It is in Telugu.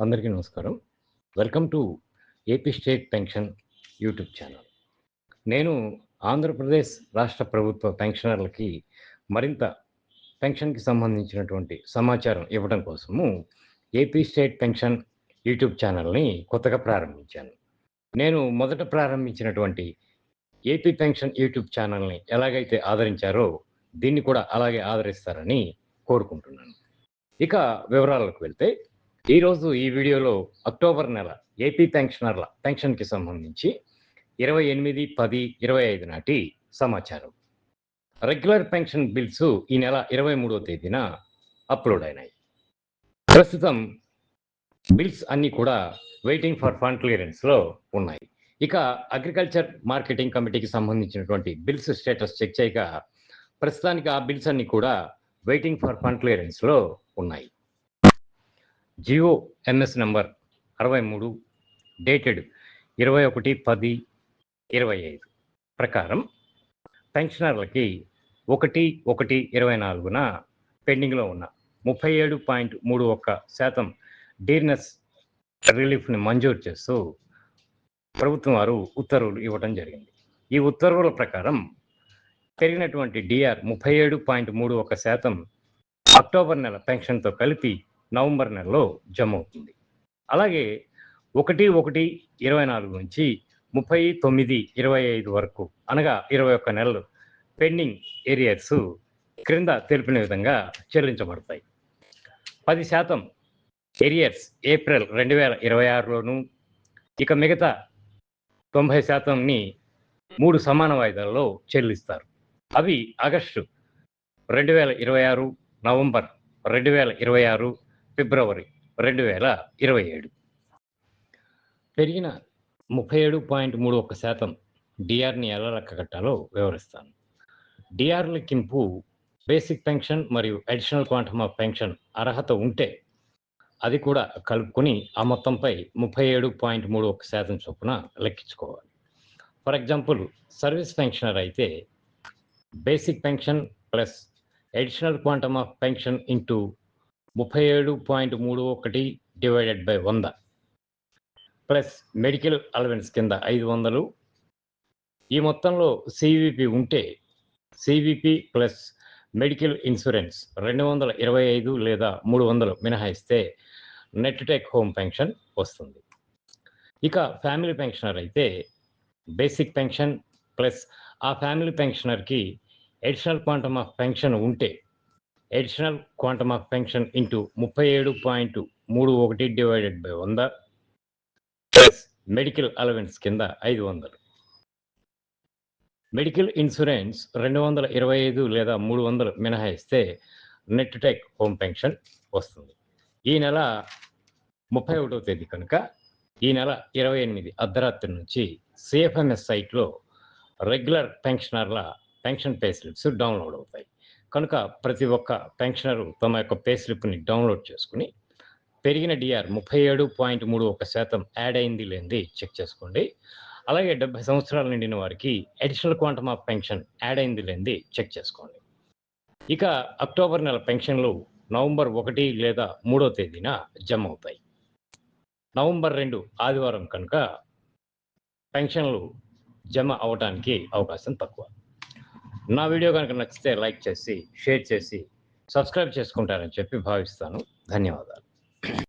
అందరికీ నమస్కారం. Welcome to AP state pension YouTube channel. నేను ఆంధ్రప్రదేశ్ రాష్ట్ర ప్రభుత్వ పెన్షనర్లకి మరింత పెన్షన్కి సంబంధించినటువంటి సమాచారం ఇవ్వడం కోసము ఏపీ స్టేట్ పెన్షన్ యూట్యూబ్ ఛానల్ని కొత్తగా ప్రారంభించాను. నేను మొదట ప్రారంభించినటువంటి ఏపీ పెన్షన్ యూట్యూబ్ ఛానల్ని ఎలాగైతే ఆదరించారో దీన్ని కూడా అలాగే ఆదరిస్తారని కోరుకుంటున్నాను. ఇక వివరాలకు వెళ్తే ఈరోజు ఈ వీడియోలో అక్టోబర్ నెల ఏపీ పెన్షనర్ల పెన్షన్కి సంబంధించి ఇరవై ఎనిమిది పది ఇరవై ఐదు నాటి సమాచారం. రెగ్యులర్ పెన్షన్ బిల్స్ ఈ నెల ఇరవై మూడో తేదీన అప్లోడ్ అయినాయి. ప్రస్తుతం బిల్స్ అన్నీ కూడా వెయిటింగ్ ఫర్ ఫండ్ క్లియరెన్స్లో ఉన్నాయి. ఇక అగ్రికల్చర్ మార్కెటింగ్ కమిటీకి సంబంధించినటువంటి బిల్స్ స్టేటస్ చెక్ చేయగా ప్రస్తుతానికి ఆ బిల్స్ అన్నీ కూడా వెయిటింగ్ ఫర్ ఫండ్ క్లియరెన్స్లో ఉన్నాయి. జియో ఎంఎస్ నెంబర్ అరవై మూడు డేటెడ్ ఇరవై ఒకటి పది ఇరవై ఐదు. ప్రకారం పెన్షనర్లకి ఒకటి ఒకటి ఇరవై నాలుగున పెండింగ్లో ఉన్న ముప్పై ఏడు పాయింట్ మూడు ఒక్క శాతం డీర్నెస్ రిలీఫ్ని మంజూరు చేస్తూ ప్రభుత్వం వారు ఉత్తర్వులు ఇవ్వడం జరిగింది. ఈ ఉత్తర్వుల ప్రకారం పెరిగినటువంటి డిఆర్ ముప్పై ఏడు పాయింట్ మూడు ఒక శాతం అక్టోబర్ నెల పెన్షన్తో కలిపి నవంబర్ నెలలో జమ అవుతుంది అలాగే ఒకటి ఒకటి ఇరవై నాలుగు నుంచి ముప్పై తొమ్మిది ఇరవై ఐదు వరకు అనగా ఇరవై ఒక్క నెలలు పెండింగ్ ఏరియర్స్ క్రింద తెలిపిన విధంగా చెల్లించబడతాయి. పది శాతం ఏరియర్స్ ఏప్రిల్ రెండు వేల ఇరవై ఆరులోను ఇక మిగతా తొంభై శాతంని మూడు సమాన వాయిదాల్లో చెల్లిస్తారు. అవి ఆగస్టు రెండు వేల ఇరవై ఆరు నవంబర్ రెండు వేల ఇరవై ఆరు ఫిబ్రవరి రెండు వేల ఇరవై ఏడు. పెరిగిన ముప్పై ఏడు పాయింట్ మూడు ఒక్క శాతం డిఆర్ని ఎలా లెక్క కట్టాలో వివరిస్తాను. డిఆర్ లెక్కింపు బేసిక్ పెన్షన్ మరియు అడిషనల్ క్వాంటమ్ ఆఫ్ పెన్షన్ అర్హత ఉంటే అది కూడా కలుపుకొని ఆ మొత్తంపై ముప్పై ఏడు పాయింట్ మూడు ఒక శాతం చొప్పున లెక్కించుకోవాలి. ఫర్ ఎగ్జాంపుల్ సర్వీస్ పెన్షనర్ అయితే basic pension plus additional quantum of pension into ముప్పై ఏడు పాయింట్ మూడు ఒకటి డివైడెడ్ బై వంద. ప్లస్ మెడికల్ అలవెన్స్ కింద ఐదు వందలు. ఈ మొత్తంలో సివిపి ఉంటే సివిపి ప్లస్ మెడికల్ ఇన్సూరెన్స్ రెండు వందల ఇరవై ఐదు లేదా మూడు వందలు మినహాయిస్తే నెట్ టెక్ హోమ్ పెన్షన్ వస్తుంది. ఇక ఫ్యామిలీ పెన్షనర్ అయితే బేసిక్ పెన్షన్ ప్లస్ ఆ ఫ్యామిలీ పెన్షనర్కి అడిషనల్ క్వాంటమ్ ఆఫ్ పెన్షన్ ఉంటే additional quantum of pension into ముప్పై ఏడు పాయింట్ మూడు ఒకటి డివైడెడ్ బై వంద ప్లస్ మెడికల్ అలవెన్స్ కింద ఐదు వందలు. మెడికల్ ఇన్సూరెన్స్ రెండు వందల ఇరవై ఐదు లేదా మూడు వందలు మినహాయిస్తే నెట్ టెక్ హోమ్ పెన్షన్ వస్తుంది. ఈ నెల ముప్పై ఒకటో తేదీ కనుక ఈ నెల ఇరవై ఎనిమిది అర్ధరాత్రి నుంచి సిఎఫ్ఎంఎస్ సైట్లో రెగ్యులర్ పెన్షనర్ల పెన్షన్ పే స్లిప్స్ డౌన్లోడ్ అవుతాయి. కనుక ప్రతి ఒక్క పెన్షనరు తమ యొక్క పే స్లిప్ని డౌన్లోడ్ చేసుకుని పెరిగిన డిఆర్ ముప్పై ఏడు పాయింట్ మూడు ఒక శాతం యాడ్ అయింది లేనిది చెక్ చేసుకోండి. అలాగే డెబ్బై సంవత్సరాలు నిండిన వారికి additional quantum of pension add అయింది లేనిది చెక్ చేసుకోండి. ఇక అక్టోబర్ నెల పెన్షన్లు నవంబర్ ఒకటి లేదా మూడో తేదీన జమ అవుతాయి నవంబర్ రెండు ఆదివారం కనుక పెన్షన్లు జమ అవడానికి అవకాశం తక్కువ. నా వీడియో కనుక నచ్చితే లైక్ చేసి షేర్ చేసి సబ్స్క్రైబ్ చేసుకుంటారని చెప్పి భావిస్తాను. ధన్యవాదాలు.